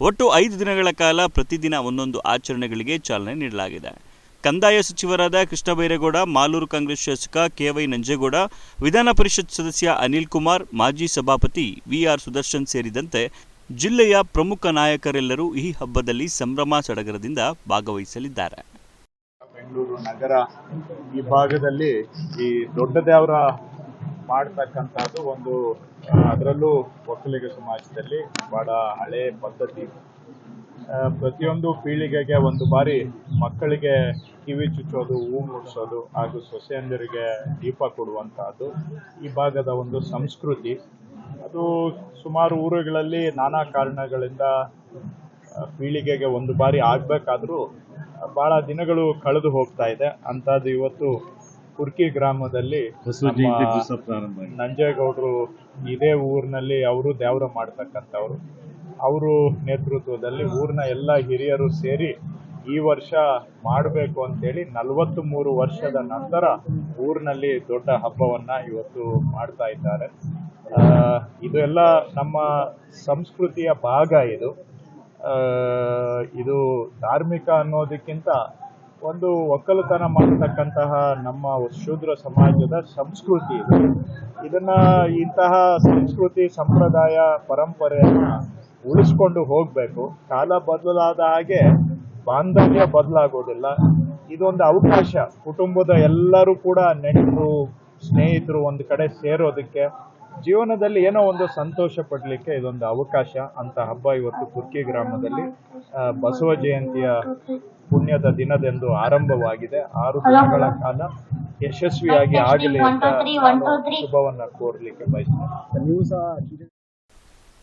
ಒಟ್ಟು ಐದು ದಿನಗಳ ಕಾಲ ಪ್ರತಿದಿನ ಒಂದೊಂದು ಆಚರಣೆಗಳಿಗೆ ಚಾಲನೆ ನೀಡಲಾಗಿದೆ. ಕಂದಾಯ ಸಚಿವರಾದ ಕೃಷ್ಣ ಬೈರೇಗೌಡ ಮಾಲೂರು ಕಾಂಗ್ರೆಸ್ ಶಾಸಕ ಕೆವೈ ನಂಜೇಗೌಡ, ವಿಧಾನ ಪರಿಷತ್ ಸದಸ್ಯ ಅನಿಲ್ ಕುಮಾರ್, ಮಾಜಿ ಸಭಾಪತಿ ವಿಆರ್ ಸುದರ್ಶನ್ ಸೇರಿದಂತೆ ಜಿಲ್ಲೆಯ ಪ್ರಮುಖ ನಾಯಕರೆಲ್ಲರೂ ಈ ಹಬ್ಬದಲ್ಲಿ ಸಂಭ್ರಮ ಸಡಗರದಿಂದ ಭಾಗವಹಿಸಲಿದ್ದಾರೆ. ಬೆಂಗಳೂರು ನಗರ ಈ ಭಾಗದಲ್ಲಿ ಈ ದೊಡ್ಡದೇವರ ಮಾಡ್ತಕ್ಕಂಥದ್ದು ಒಂದು ಅದರಲ್ಲೂ ಒಕ್ಕಲಿಗ ಸಮಾಜದಲ್ಲಿ ಬಹಳ ಹಳೆ ಪದ್ಧತಿ. ಪ್ರತಿಯೊಂದು ಪೀಳಿಗೆಗೆ ಒಂದು ಬಾರಿ ಮಕ್ಕಳಿಗೆ ಕಿವಿ ಚುಚ್ಚೋದು ಹೂ ಮುಡ್ಸೋದು ಹಾಗೂ ಸೊಸೆಯಂದಿರಿಗೆ ದೀಪ ಕೊಡುವಂತಹದ್ದು ಈ ಭಾಗದ ಒಂದು ಸಂಸ್ಕೃತಿ. ಅದು ಸುಮಾರು ಊರುಗಳಲ್ಲಿ ನಾನಾ ಕಾರಣಗಳಿಂದ ಪೀಳಿಗೆಗೆ ಒಂದು ಬಾರಿ ಆಗಬೇಕಾದ್ರೂ ಬಹಳ ದಿನಗಳು ಕಳೆದು ಹೋಗ್ತಾ ಇದೆ. ಅಂಥದ್ದು ಇವತ್ತು ಕುರ್ಕಿ ಗ್ರಾಮದಲ್ಲಿ ನಂಜೇಗೌಡರು ಇದೇ ಊರಿನಲ್ಲಿ ಅವರು ದೇವರ ಮಾಡ್ತಕ್ಕಂಥವ್ರು. ಅವರು ನೇತೃತ್ವದಲ್ಲಿ ಊರಿನ ಎಲ್ಲ ಹಿರಿಯರು ಸೇರಿ ಈ ವರ್ಷ ಮಾಡಬೇಕು ಅಂತೇಳಿ ನಲವತ್ತು ಮೂರು ವರ್ಷದ ನಂತರ ಊರಿನಲ್ಲಿ ದೊಡ್ಡ ಹಬ್ಬವನ್ನ ಇವತ್ತು ಮಾಡ್ತಾ ಇದ್ದಾರೆ. ಇದು ಎಲ್ಲ ನಮ್ಮ ಸಂಸ್ಕೃತಿಯ ಭಾಗ ಇದು. ಇದು ಧಾರ್ಮಿಕ ಅನ್ನೋದಕ್ಕಿಂತ ಒಂದು ಒಕ್ಕಲುತನ ಮಾಡತಕ್ಕಂತಹ ನಮ್ಮ ಶೂದ್ರ ಸಮಾಜದ ಸಂಸ್ಕೃತಿ ಇದು. ಇದನ್ನ ಇಂತಹ ಸಂಸ್ಕೃತಿ ಸಂಪ್ರದಾಯ ಪರಂಪರೆಯನ್ನು ಉಳಿಸ್ಕೊಂಡು ಹೋಗಬೇಕು. ಕಾಲ ಬದಲಾದ ಹಾಗೆ ಬಾಂಧವ್ಯ ಬದಲಾಗೋದಿಲ್ಲ. ಇದೊಂದು ಅವಕಾಶ. ಕುಟುಂಬದ ಎಲ್ಲರೂ ಕೂಡ ನೆಂಟರು ಸ್ನೇಹಿತರು ಒಂದು ಕಡೆ ಸೇರೋದಕ್ಕೆ ಜೀವನದಲ್ಲಿ ಏನೋ ಒಂದು ಸಂತೋಷ ಪಡಲಿಕ್ಕೆ ಇದೊಂದು ಅವಕಾಶ ಅಂತ ಹಬ್ಬ ಇವತ್ತು ಕುರ್ಕಿ ಗ್ರಾಮದಲ್ಲಿ ಬಸವ ಜಯಂತಿಯ ಪುಣ್ಯದ ದಿನದಂದು ಆರಂಭವಾಗಿದೆ. ಆರು ದಿನಗಳ ಕಾಲ ಯಶಸ್ವಿಯಾಗಿ ಆಗಲಿ ಅಂತ ನಾನು ಶುಭವನ್ನ ಕೋರ್ಲಿಕ್ಕೆ ಬಯಸ್ತೇನೆ.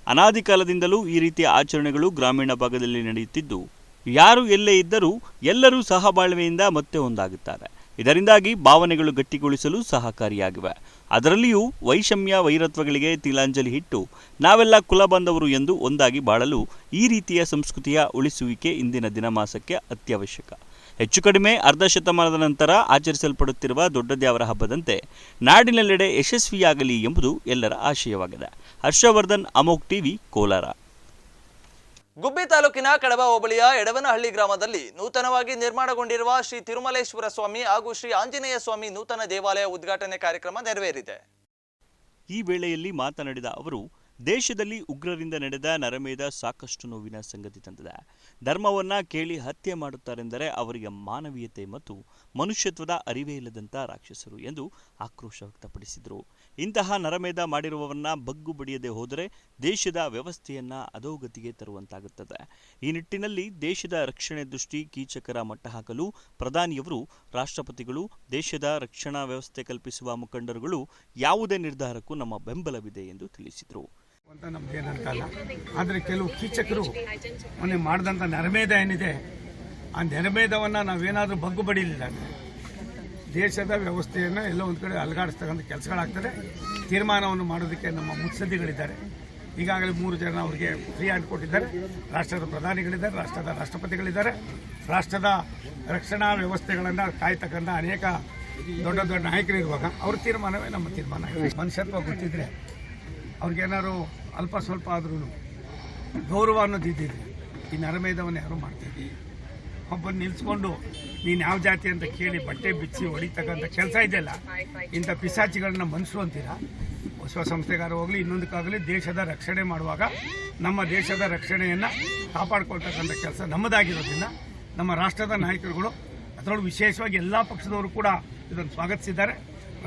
ಅನಾದಿ ಕಾಲದಿಂದಲೂ ಈ ರೀತಿಯ ಆಚರಣೆಗಳು ಗ್ರಾಮೀಣ ಭಾಗದಲ್ಲಿ ನಡೆಯುತ್ತಿದ್ದು. ಯಾರು ಎಲ್ಲೇ ಇದ್ದರೂ ಎಲ್ಲರೂ ಸಹಬಾಳ್ವೆಯಿಂದ ಮತ್ತೆ ಒಂದಾಗುತ್ತಾರೆ. ಇದರಿಂದಾಗಿ ಭಾವನೆಗಳು ಗಟ್ಟಿಗೊಳಿಸಲು ಸಹಕಾರಿಯಾಗಿವೆ. ಅದರಲ್ಲಿಯೂ ವೈಷಮ್ಯ ವೈರತ್ವಗಳಿಗೆ ತಿಲಾಂಜಲಿ ಇಟ್ಟು ನಾವೆಲ್ಲ ಕುಲಬಾಂಧವರು ಎಂದು ಒಂದಾಗಿ ಬಾಳಲು ಈ ರೀತಿಯ ಸಂಸ್ಕೃತಿಯ ಉಳಿಸುವಿಕೆ ಇಂದಿನ ದಿನಮಾಸಕ್ಕೆ ಅತ್ಯವಶ್ಯಕ. ಹೆಚ್ಚು ಕಡಿಮೆ ಅರ್ಧ ಶತಮಾನದ ನಂತರ ಆಚರಿಸಲ್ಪಡುತ್ತಿರುವ ದೊಡ್ಡ ದೇವರ ಹಬ್ಬದಂತೆ ನಾಡಿನೆಲ್ಲೆಡೆ ಯಶಸ್ವಿಯಾಗಲಿ ಎಂಬುದು ಎಲ್ಲರ ಆಶಯವಾಗಿದೆ. ಹರ್ಷವರ್ಧನ್, ಅಮೋಕ್ ಟಿವಿ, ಕೋಲಾರ. ಗುಬ್ಬಿ ತಾಲೂಕಿನ ಕಡಬ ಹೋಬಳಿಯ ಎಡವನಹಳ್ಳಿ ಗ್ರಾಮದಲ್ಲಿ ನೂತನವಾಗಿ ನಿರ್ಮಾಣಗೊಂಡಿರುವ ಶ್ರೀ ತಿರುಮಲೇಶ್ವರ ಸ್ವಾಮಿ ಹಾಗೂ ಶ್ರೀ ಆಂಜನೇಯ ಸ್ವಾಮಿ ನೂತನ ದೇವಾಲಯ ಉದ್ಘಾಟನೆ ಕಾರ್ಯಕ್ರಮ ನೆರವೇರಿದೆ. ಈ ವೇಳೆಯಲ್ಲಿ ಮಾತನಾಡಿದ ಅವರು ದೇಶದಲ್ಲಿ ಉಗ್ರರಿಂದ ನಡೆದ ನರಮೇಧ ಸಾಕಷ್ಟು ನೋವಿನ ಸಂಗತಿ ತಂದಿದೆ. ಧರ್ಮವನ್ನ ಕೇಳಿ ಹತ್ಯೆ ಮಾಡುತ್ತಾರೆಂದರೆ ಅವರಿಗೆ ಮಾನವೀಯತೆ ಮತ್ತು ಮನುಷ್ಯತ್ವದ ಅರಿವೇ ಇಲ್ಲದಂತ ರಾಕ್ಷಸರು ಎಂದು ಆಕ್ರೋಶ ವ್ಯಕ್ತಪಡಿಸಿದರು. ಇಂತಹ ನರಮೇಧ ಮಾಡಿರುವವರನ್ನ ಬಗ್ಗು ಬಡಿಯದೆ ಹೋದರೆ ದೇಶದ ವ್ಯವಸ್ಥೆಯನ್ನ ಅಧೋಗತಿಗೆ ತರುವಂತಾಗುತ್ತದೆ. ಈ ನಿಟ್ಟಿನಲ್ಲಿ ದೇಶದ ರಕ್ಷಣೆ ದೃಷ್ಟಿ ಕೀಚಕರ ಮಟ್ಟ ಹಾಕಲು ಪ್ರಧಾನಿಯವರು, ರಾಷ್ಟ್ರಪತಿಗಳು, ದೇಶದ ರಕ್ಷಣಾ ವ್ಯವಸ್ಥೆ ಕಲ್ಪಿಸುವ ಮುಖಂಡರುಗಳು ಯಾವುದೇ ನಿರ್ಧಾರಕ್ಕೂ ನಮ್ಮ ಬೆಂಬಲವಿದೆ ಎಂದು ತಿಳಿಸಿದರು. ಅಂತ ನಮ್ಗೇನಂತಲ್ಲ ಆದರೆ ಕೆಲವು ಕೀಚಕರು ಮೊನ್ನೆ ಮಾಡಿದಂಥ ನರಮೇಧ ಏನಿದೆ, ಆ ನರಮೇಧವನ್ನು ನಾವೇನಾದರೂ ಬಗ್ಗು ಬಡಿಲಿಲ್ಲ ದೇಶದ ವ್ಯವಸ್ಥೆಯನ್ನು ಎಲ್ಲ ಒಂದು ಕಡೆ ಅಲಗಾಡಿಸ್ತಕ್ಕಂಥ ಕೆಲಸಗಳಾಗ್ತದೆ. ತೀರ್ಮಾನವನ್ನು ಮಾಡೋದಕ್ಕೆ ನಮ್ಮ ಮುತ್ಸದ್ದಿಗಳಿದ್ದಾರೆ. ಈಗಾಗಲೇ ಮೂರು ಜನ ಅವರಿಗೆ ಫ್ರೀ ಹ್ಯಾಂಡ್ ಕೊಟ್ಟಿದ್ದಾರೆ ರಾಷ್ಟ್ರದ ಪ್ರಧಾನಿಗಳಿದ್ದಾರೆ, ರಾಷ್ಟ್ರದ ರಾಷ್ಟ್ರಪತಿಗಳಿದ್ದಾರೆ. ರಾಷ್ಟ್ರದ ರಕ್ಷಣಾ ವ್ಯವಸ್ಥೆಗಳನ್ನು ಕಾಯ್ತಕ್ಕಂಥ ಅನೇಕ ದೊಡ್ಡ ದೊಡ್ಡ ನಾಯಕರು ಇರುವಾಗ ಅವ್ರ ತೀರ್ಮಾನವೇ ನಮ್ಮ ತೀರ್ಮಾನ. ಮನುಷ್ಯತ್ವ ಗೊತ್ತಿದ್ರೆ ಅವ್ರಿಗೇನಾದ್ರು ಅಲ್ಪ ಸ್ವಲ್ಪ ಆದ್ರೂ ಗೌರವ ಅನ್ನೋದು ಇದ್ದಿದ್ರೆ ಈ ನರಮೇಧವನ್ನು ಯಾರು ಮಾಡ್ತಿದ್ದೀವಿ ಒಬ್ಬ ನಿಲ್ಸ್ಕೊಂಡು ನೀನು ಯಾವ ಜಾತಿ ಅಂತ ಕೇಳಿ ಬಟ್ಟೆ ಬಿಚ್ಚಿ ಹೊಡಿತಕ್ಕಂಥ ಕೆಲಸ ಇದೆಯಲ್ಲ, ಇಂಥ ಪಿಸಾಚಿಗಳನ್ನ ಮನಸ್ಸು ಅಂತೀರಾ? ವಿಶ್ವಸಂಸ್ಥೆಗಾರ ಹೋಗಲಿ, ಇನ್ನೊಂದಕ್ಕಾಗಲಿ ದೇಶದ ರಕ್ಷಣೆ ಮಾಡುವಾಗ ನಮ್ಮ ದೇಶದ ರಕ್ಷಣೆಯನ್ನು ಕಾಪಾಡ್ಕೊಳ್ತಕ್ಕಂಥ ಕೆಲಸ ನಮ್ಮದಾಗಿರೋದ್ರಿಂದ ನಮ್ಮ ರಾಷ್ಟ್ರದ ನಾಯಕರುಗಳು, ಅದರಲ್ಲೂ ವಿಶೇಷವಾಗಿ ಎಲ್ಲ ಪಕ್ಷದವರು ಕೂಡ ಇದನ್ನು ಸ್ವಾಗತಿಸಿದ್ದಾರೆ.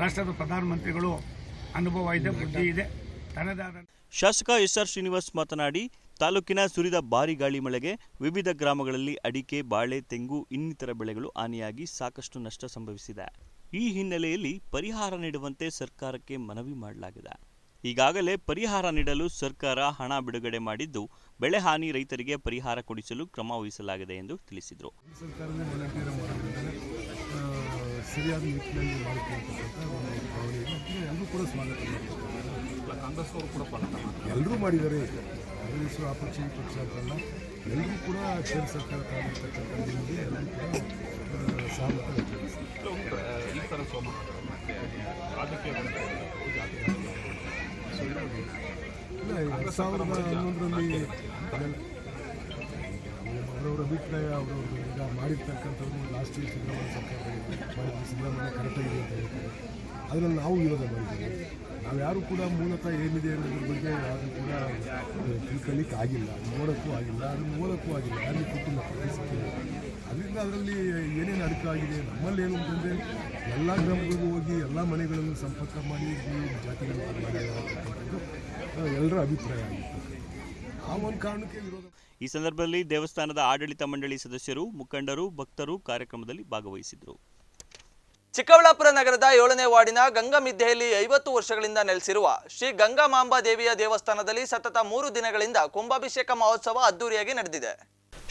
ರಾಷ್ಟ್ರದ ಪ್ರಧಾನಮಂತ್ರಿಗಳು, ಅನುಭವ ಇದೆ, ಬುದ್ಧಿ ಇದೆ. ಶಾಸಕ ಎಸ್ಆರ್ ಶ್ರೀನಿವಾಸ್ ಮಾತನಾಡಿ, ತಾಲೂಕಿನ ಸುರಿದ ಭಾರಿ ಗಾಳಿ ಮಳೆಗೆ ವಿವಿಧ ಗ್ರಾಮಗಳಲ್ಲಿ ಅಡಿಕೆ, ಬಾಳೆ, ತೆಂಗು, ಇನ್ನಿತರ ಬೆಳೆಗಳು ಹಾನಿಯಾಗಿ ಸಾಕಷ್ಟು ನಷ್ಟ ಸಂಭವಿಸಿದೆ. ಈ ಹಿನ್ನೆಲೆಯಲ್ಲಿ ಪರಿಹಾರ ನೀಡುವಂತೆ ಸರ್ಕಾರಕ್ಕೆ ಮನವಿ ಮಾಡಲಾಗಿದೆ. ಈಗಾಗಲೇ ಪರಿಹಾರ ನೀಡಲು ಸರ್ಕಾರ ಹಣ ಬಿಡುಗಡೆ ಮಾಡಿದ್ದು, ಬೆಳೆ ಹಾನಿ ರೈತರಿಗೆ ಪರಿಹಾರ ಕೊಡಿಸಲು ಕ್ರಮ ವಹಿಸಲಾಗಿದೆ ಎಂದು ತಿಳಿಸಿದರು. ಎಲ್ಲರೂ ಮಾಡಿದ್ದಾರೆ. ಯಾವುದೇ ಎಲ್ಲರೂ ಆ ಪಕ್ಷ ಅಂತಲ್ಲ ಎಲ್ಲರೂ ಕೂಡ ಕೇಂದ್ರ ಸರ್ಕಾರ ತಾಗಿರ್ತಕ್ಕಂಥ ನಿಮಗೆ ಎಲ್ಲರೂ ಕೂಡ ಸಹಮತ ಇರೋದು ಇಲ್ಲ ಎರಡು ಸಾವಿರದ ಹನ್ನೊಂದರಲ್ಲಿ ಅವರವರ ಅಭಿಪ್ರಾಯ ಅವರು ಈಗ ಮಾಡಿರ್ತಕ್ಕಂಥವ್ರು ಲಾಸ್ಟ್ ಇಯರ್ ಸಿದ್ದರಾಮಯ್ಯ ಸರ್ಕಾರ ಮಾಡಿದ್ದು ಸಿದ್ದರಾಮಯ್ಯ ಕರೆಕ್ಟಾಗಿದೆ ಅಂತ ಹೇಳ್ತಾರೆ. ಅದನ್ನು ನಾವು ವಿರೋಧ ಮಾಡಿದ್ದೀವಿ ನಾವು ಯಾರು ಕೂಡ ಮೂಲತಃ ಏನಿದೆ ಅನ್ನೋದ್ರ ಬಗ್ಗೆ ಯಾರು ಕೂಡ ತಿಳ್ಕೊಳ್ಳಿಕ್ಕೆ ಆಗಿಲ್ಲ. ನೋಡೋಕ್ಕೂ ಆಗಿಲ್ಲ, ಅದನ್ನು ಓದೋಕ್ಕೂ ಆಗಿಲ್ಲ. ಯಾರಿಗೂ ಕುಟುಂಬ ಸಿಕ್ಕಿಲ್ಲ ಅದರಿಂದ ಅದರಲ್ಲಿ ಏನೇನು ಅಡಕ ಆಗಿದೆ, ನಮ್ಮಲ್ಲಿ ಏನು ಅಂತಂದರೆ ಎಲ್ಲ ಗ್ರಾಮಗಳಿಗೂ ಹೋಗಿ ಎಲ್ಲ ಮನೆಗಳನ್ನು ಸಂಪರ್ಕ ಮಾಡಿ ಜಾತಿಗಳನ್ನು ಮಾಡಿ ಎಲ್ಲರ ಅಭಿಪ್ರಾಯ ಆಗಿತ್ತು. ಆ ಒಂದು ಕಾರಣಕ್ಕೆ ವಿರೋಧ ಈ ಸಂದರ್ಭದಲ್ಲಿ ದೇವಸ್ಥಾನದ ಆಡಳಿತ ಮಂಡಳಿ ಸದಸ್ಯರು, ಮುಖಂಡರು, ಭಕ್ತರು ಕಾರ್ಯಕ್ರಮದಲ್ಲಿ ಭಾಗವಹಿಸಿದರು. ಚಿಕ್ಕಬಳ್ಳಾಪುರ ನಗರದ ಏಳನೇ ವಾರ್ಡಿನ ಗಂಗಮಿದ್ದೆಯಲ್ಲಿ ಐವತ್ತು ವರ್ಷಗಳಿಂದ ನೆಲೆಸಿರುವ ಶ್ರೀ ಗಂಗಾಮಾಂಬಾ ದೇವಿಯ ದೇವಸ್ಥಾನದಲ್ಲಿ ಸತತ ಮೂರು ದಿನಗಳಿಂದ ಕುಂಭಾಭಿಷೇಕ ಮಹೋತ್ಸವ ಅದ್ದೂರಿಯಾಗಿ ನಡೆದಿದೆ.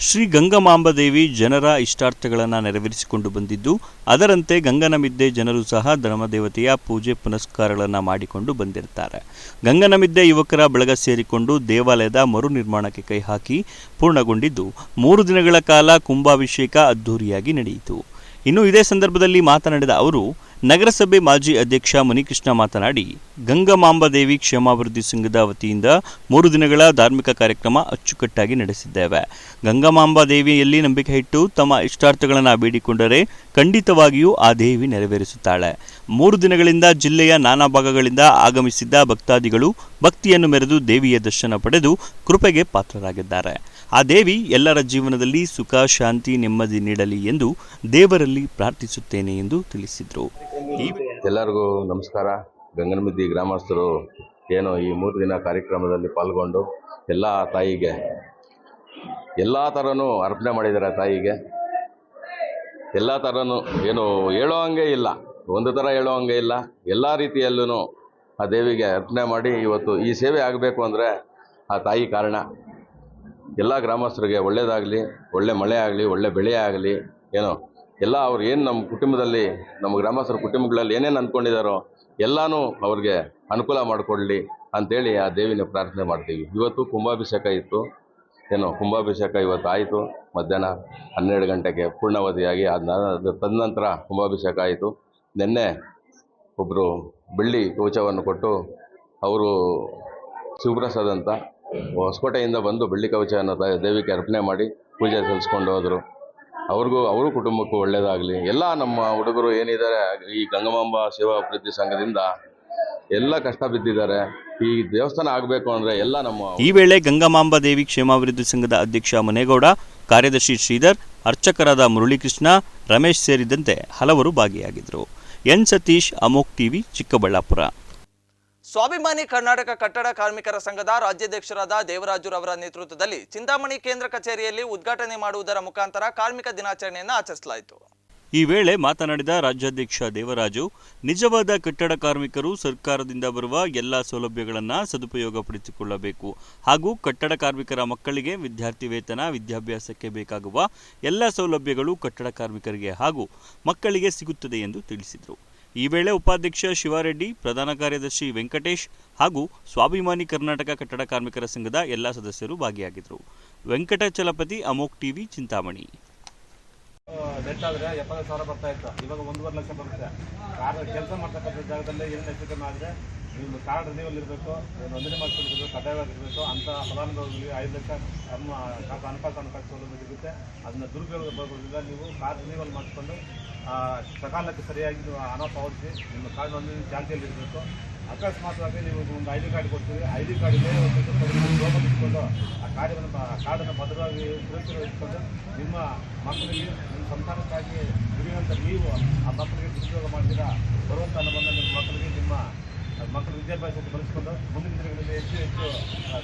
ಶ್ರೀ ಗಂಗಮಾಂಬದೇವಿ ಜನರ ಇಷ್ಟಾರ್ಥಗಳನ್ನು ನೆರವೇರಿಸಿಕೊಂಡು ಬಂದಿದ್ದು, ಅದರಂತೆ ಗಂಗನಮಿದ್ದೆ ಜನರು ಸಹ ಧರ್ಮದೇವತೆಯ ಪೂಜೆ ಪುನಸ್ಕಾರಗಳನ್ನು ಮಾಡಿಕೊಂಡು ಬಂದಿರ್ತಾರೆ. ಗಂಗನಮಿದ್ದೆ ಯುವಕರ ಬಳಗ ಸೇರಿಕೊಂಡು ದೇವಾಲಯದ ಮರು ನಿರ್ಮಾಣಕ್ಕೆ ಕೈ ಹಾಕಿ ಪೂರ್ಣಗೊಂಡಿದ್ದು, ಮೂರು ದಿನಗಳ ಕಾಲ ಕುಂಭಾಭಿಷೇಕ ಅದ್ಧೂರಿಯಾಗಿ ನಡೆಯಿತು. ಇನ್ನು ಇದೇ ಸಂದರ್ಭದಲ್ಲಿ ಮಾತನಾಡಿದ ಅವರು, ನಗರಸಭೆ ಮಾಜಿ ಅಧ್ಯಕ್ಷ ಮುನಿಕೃಷ್ಣ ಮಾತನಾಡಿ, ಗಂಗಮಾಂಬದೇವಿ ಕ್ಷೇಮಾಭಿವೃದ್ಧಿ ಸಂಘದ ವತಿಯಿಂದ ಮೂರು ದಿನಗಳ ಧಾರ್ಮಿಕ ಕಾರ್ಯಕ್ರಮ ಅಚ್ಚುಕಟ್ಟಾಗಿ ನಡೆಸಿದ್ದೇವೆ. ಗಂಗಮಾಂಬಾದೇವಿಯಲ್ಲಿ ನಂಬಿಕೆ ಇಟ್ಟು ತಮ್ಮ ಇಷ್ಟಾರ್ಥಗಳನ್ನು ಬೇಡಿಕೊಂಡರೆ ಖಂಡಿತವಾಗಿಯೂ ಆ ದೇವಿ ನೆರವೇರಿಸುತ್ತಾಳೆ. ಮೂರು ದಿನಗಳಿಂದ ಜಿಲ್ಲೆಯ ನಾನಾ ಭಾಗಗಳಿಂದ ಆಗಮಿಸಿದ್ದ ಭಕ್ತಾದಿಗಳು ಭಕ್ತಿಯನ್ನು ಮೆರೆದು ದೇವಿಯ ದರ್ಶನ ಪಡೆದು ಕೃಪೆಗೆ ಪಾತ್ರರಾಗಿದ್ದಾರೆ. ಆ ದೇವಿ ಎಲ್ಲರ ಜೀವನದಲ್ಲಿ ಸುಖ, ಶಾಂತಿ, ನೆಮ್ಮದಿ ನೀಡಲಿ ಎಂದು ದೇವರಲ್ಲಿ ಪ್ರಾರ್ಥಿಸುತ್ತೇನೆ ಎಂದು ತಿಳಿಸಿದರು. ಎಲ್ಲರಿಗೂ ನಮಸ್ಕಾರ. ಗಂಗನಮಿದ್ದಿ ಗ್ರಾಮಸ್ಥರು ಏನು ಈ ಮೂರು ದಿನ ಕಾರ್ಯಕ್ರಮದಲ್ಲಿ ಪಾಲ್ಗೊಂಡು ಎಲ್ಲ ತಾಯಿಗೆ, ಎಲ್ಲ ಥರನೂ ಅರ್ಪಣೆ ಮಾಡಿದ್ದಾರೆ ತಾಯಿಗೆ. ಎಲ್ಲ ಥರನೂ ಏನು ಹೇಳೋ ಹಂಗೆ ಇಲ್ಲ, ಒಂದು ಥರ ಹೇಳೋ ಹಂಗೆ ಇಲ್ಲ. ಎಲ್ಲ ರೀತಿಯಲ್ಲೂ ಆ ದೇವಿಗೆ ಅರ್ಪಣೆ ಮಾಡಿ ಇವತ್ತು ಈ ಸೇವೆ ಆಗಬೇಕು ಅಂದರೆ ಆ ತಾಯಿ ಕಾರಣ. ಎಲ್ಲ ಗ್ರಾಮಸ್ಥರಿಗೆ ಒಳ್ಳೆಯದಾಗಲಿ ಒಳ್ಳೆ ಮಳೆ ಆಗಲಿ, ಒಳ್ಳೆ ಬೆಳೆ ಆಗಲಿ, ಏನೋ, ಎಲ್ಲ ಅವ್ರು ಏನು ನಮ್ಮ ಕುಟುಂಬದಲ್ಲಿ, ನಮ್ಮ ಗ್ರಾಮಸ್ಥರ ಕುಟುಂಬಗಳಲ್ಲಿ ಏನೇನು ಅಂದ್ಕೊಂಡಿದ್ದಾರೋ ಎಲ್ಲನೂ ಅವ್ರಿಗೆ ಅನುಕೂಲ ಮಾಡಿಕೊಡ್ಲಿ ಅಂತೇಳಿ ಆ ದೇವಿನ ಪ್ರಾರ್ಥನೆ ಮಾಡ್ತೀವಿ. ಇವತ್ತು ಕುಂಭಾಭಿಷೇಕ ಇತ್ತು. ಏನು, ಕುಂಭಾಭಿಷೇಕ ಇವತ್ತು ಆಯಿತು. ಮಧ್ಯಾಹ್ನ ಹನ್ನೆರಡು ಗಂಟೆಗೆ ಪೂರ್ಣಾವಧಿಯಾಗಿ ಅದ ತದನಂತರ ಕುಂಭಾಭಿಷೇಕ ಆಯಿತು. ನಿನ್ನೆ ಒಬ್ಬರು ಬೆಳ್ಳಿ ಕವಚವನ್ನು ಕೊಟ್ಟು, ಅವರು ಶಿವಪ್ರಸಾದ್ ಹೊಸಕೋಟೆಯಿಂದ ಬಂದು ಬೆಳ್ಳಿ ಕವಚವನ್ನು ದೇವಿಗೆ ಅರ್ಪಣೆ ಮಾಡಿ ಪೂಜೆ ಸಲ್ಲಿಸ್ಕೊಂಡು ಹೋದರು. ಅವ್ರಿಗೂ, ಅವರು ಕುಟುಂಬಕ್ಕೂ ಒಳ್ಳೆಯದಾಗಲಿ ಎಲ್ಲ ನಮ್ಮ ಹುಡುಗರು ಏನಿದ್ದಾರೆ, ಈ ಗಂಗಮಾಂಬ ಸೇವಾ ಅಭಿವೃದ್ಧಿ ಸಂಘದಿಂದ ಎಲ್ಲ ಕಷ್ಟ ಬಿದ್ದಿದ್ದಾರೆ. ಈ ದೇವಸ್ಥಾನ ಆಗಬೇಕು ಅಂದರೆ ಎಲ್ಲ ನಮ್ಮ ಈ ವೇಳೆ ಗಂಗಮಾಂಬ ದೇವಿ ಕ್ಷೇಮಾಭಿವೃದ್ಧಿ ಸಂಘದ ಅಧ್ಯಕ್ಷ ಮನೇಗೌಡ, ಕಾರ್ಯದರ್ಶಿ ಶ್ರೀಧರ್, ಅರ್ಚಕರಾದ ಮುರಳೀಕೃಷ್ಣ, ರಮೇಶ್ ಸೇರಿದಂತೆ ಹಲವರು ಭಾಗಿಯಾಗಿದ್ದರು. ಎನ್ ಸತೀಶ್, ಅಮೋಕ್ ಟಿವಿ, ಚಿಕ್ಕಬಳ್ಳಾಪುರ. ಸ್ವಾಭಿಮಾನಿ ಕರ್ನಾಟಕ ಕಟ್ಟಡ ಕಾರ್ಮಿಕರ ಸಂಘದ ರಾಜ್ಯಾಧ್ಯಕ್ಷರಾದ ದೇವರಾಜುರವರ ನೇತೃತ್ವದಲ್ಲಿ ಚಿಂತಾಮಣಿ ಕೇಂದ್ರ ಕಚೇರಿಯಲ್ಲಿ ಉದ್ಘಾಟನೆ ಮಾಡುವುದರ ಮುಖಾಂತರ ಕಾರ್ಮಿಕ ದಿನಾಚರಣೆಯನ್ನು ಆಚರಿಸಲಾಯಿತು. ಈ ವೇಳೆ ಮಾತನಾಡಿದ ರಾಜ್ಯಾಧ್ಯಕ್ಷ ದೇವರಾಜು, ನಿಜವಾದ ಕಟ್ಟಡ ಕಾರ್ಮಿಕರು ಸರ್ಕಾರದಿಂದ ಬರುವ ಎಲ್ಲ ಸೌಲಭ್ಯಗಳನ್ನು ಸದುಪಯೋಗ ಪಡಿಸಿಕೊಳ್ಳಬೇಕು ಹಾಗೂ ಕಟ್ಟಡ ಕಾರ್ಮಿಕರ ಮಕ್ಕಳಿಗೆ ವಿದ್ಯಾರ್ಥಿ ವೇತನ, ವಿದ್ಯಾಭ್ಯಾಸಕ್ಕೆ ಬೇಕಾಗುವ ಎಲ್ಲ ಸೌಲಭ್ಯಗಳು ಕಟ್ಟಡ ಕಾರ್ಮಿಕರಿಗೆ ಹಾಗೂ ಮಕ್ಕಳಿಗೆ ಸಿಗುತ್ತದೆ ಎಂದು ತಿಳಿಸಿದರು. ಈ ವೇಳೆ ಉಪಾಧ್ಯಕ್ಷ ಶಿವಾರೆಡ್ಡಿ, ಪ್ರಧಾನ ಕಾರ್ಯದರ್ಶಿ ವೆಂಕಟೇಶ್ ಹಾಗೂ ಸ್ವಾಭಿಮಾನಿ ಕರ್ನಾಟಕ ಕಟ್ಟಡ ಕಾರ್ಮಿಕರ ಸಂಘದ ಎಲ್ಲ ಸದಸ್ಯರು ಭಾಗಿಯಾಗಿದ್ದರು. ವೆಂಕಟಚಲಪತಿ, ಅಮೋಕ್ ಟಿವಿ, ಚಿಂತಾಮಣಿ. ಡೆತ್ ಆದರೆ ಎಪ್ಪತ್ತು ಸಾವಿರ ಬರ್ತಾ ಇತ್ತು. ಇವಾಗ ಒಂದೂವರೆ ಲಕ್ಷ ಬರುತ್ತೆ. ಕೆಲಸ ಮಾಡ್ತಕ್ಕಂಥ ಜಾಗದಲ್ಲಿ ಏನು ಹೆಚ್ಚು ಕಮ್ಮಿ ಆದರೆ ನಿಮ್ಮ ಕಾರ್ಡ್ ರಿನ್ಯೂವಲ್ ಇರಬೇಕು ನೋಂದಣಿ ಮಾಡಿಸ್ಕೊಂಡಿರ್ಬೇಕು ಕಡ್ಡಾಯವಾಗಿರಬೇಕು ಅಂತ ಫಲಾನುಭವಿಗಳಿಗೆ ಐದು ಲಕ್ಷ ನಮ್ಮ ಅನುಪಾತ ಹಣಕಾಸು ಸೌಲಭ್ಯ ಸಿಗುತ್ತೆ. ಅದನ್ನ ದುರುಪಯೋಗ ಪಡ್ಕೊಳ್ಳೋದ್ರಿಂದ ನೀವು ಕಾರ್ಡ್ ರಿನ್ಯೂವಲ್ ಮಾಡಿಕೊಂಡು ಸಕಾಲಕ್ಕೆ ಸರಿಯಾಗಿ ನೀವು ಹಣ ಪಾವತಿಸಿ, ನಿಮ್ಮ ಕಾರ್ಡ್ ನೋಂದಣಿ ಚಾಲ್ತಿಯಲ್ಲಿ ಇರಬೇಕು. ಅಕಸ್ಮಾತ್ವಾಗಿ ನೀವು ಒಂದು ಐ ಡಿ ಕಾರ್ಡ್ ಕೊಡ್ತೀವಿ ಐ ಡಿ ಸ್ವಲ್ಪ ಲೋಗೋ ಇಟ್ಕೊಂಡು ಆ ಕಾರ್ಯವನ್ನು ಆ ಕಾರ್ಡನ್ನು ಭದ್ರವಾಗಿ ಸುರಕ್ಷಿತವಾಗಿಟ್ಕೊಂಡು ನಿಮ್ಮ ಮಕ್ಕಳಿಗೆ, ನಿಮ್ಮ ಸಂತಾನಕ್ಕಾಗಿ ದುಡಿಯುವಂಥ ನೀವು ಆ ಮಕ್ಕಳಿಗೆ ದುರುಪಯೋಗ ಮಾಡ್ತೀರಾ? ಬರುವಂಥ ಹಣವನ್ನು ನಿಮ್ಮ ಮಕ್ಕಳಿಗೆ, ನಿಮ್ಮ ಮಕ್ಕಳ ವಿದ್ಯಾಭ್ಯಾಸಕ್ಕೆ ಬಳಸಿಕೊಂಡು ಮುಂದಿನ ದಿನಗಳಲ್ಲಿ ಹೆಚ್ಚು ಹೆಚ್ಚು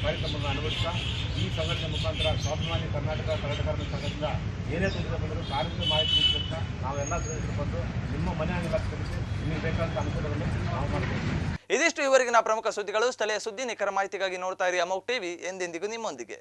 ಕಾರ್ಯಕ್ರಮಗಳನ್ನು ಅಳವಡಿಸ್ತಾ ಈ ಸಂಘಟನೆ ಮುಖಾಂತರ ಸ್ವಾಭಿಮಾನಿ ಕರ್ನಾಟಕ ಕರ್ನಾಟಕ ಸಂಘದಿಂದ ಏನೇ ತೊಂದರೆ ಬಂದರೂ ಕಾರ್ಯಕ್ರಮ ಮಾಹಿತಿ ನೀಡಬೇಕ ನಾವೆಲ್ಲ ಸದಸ್ಯರು ಬಂದು ನಿಮ್ಮ ಮನೆ ಅಂಗಲಾಗಿಸಿ ನಿಮಗೆ ಬೇಕಾದಂಥ ಅನುಕೂಲಗಳನ್ನು ನಾವು ಮಾಡ್ತೀವಿ ಇದಿಷ್ಟು ಇವರೆಗಿನ ಪ್ರಮುಖ ಸುದ್ದಿಗಳು. ಸ್ಥಳೀಯ ಸುದ್ದಿ ನಿಖರ ಮಾಹಿತಿಗಾಗಿ ನೋಡ್ತಾ ಇರಿ ಅಮೋಕ್ ಟಿವಿ ಎಂದೆಂದಿಗೂ ನಿಮ್ಮೊಂದಿಗೆ.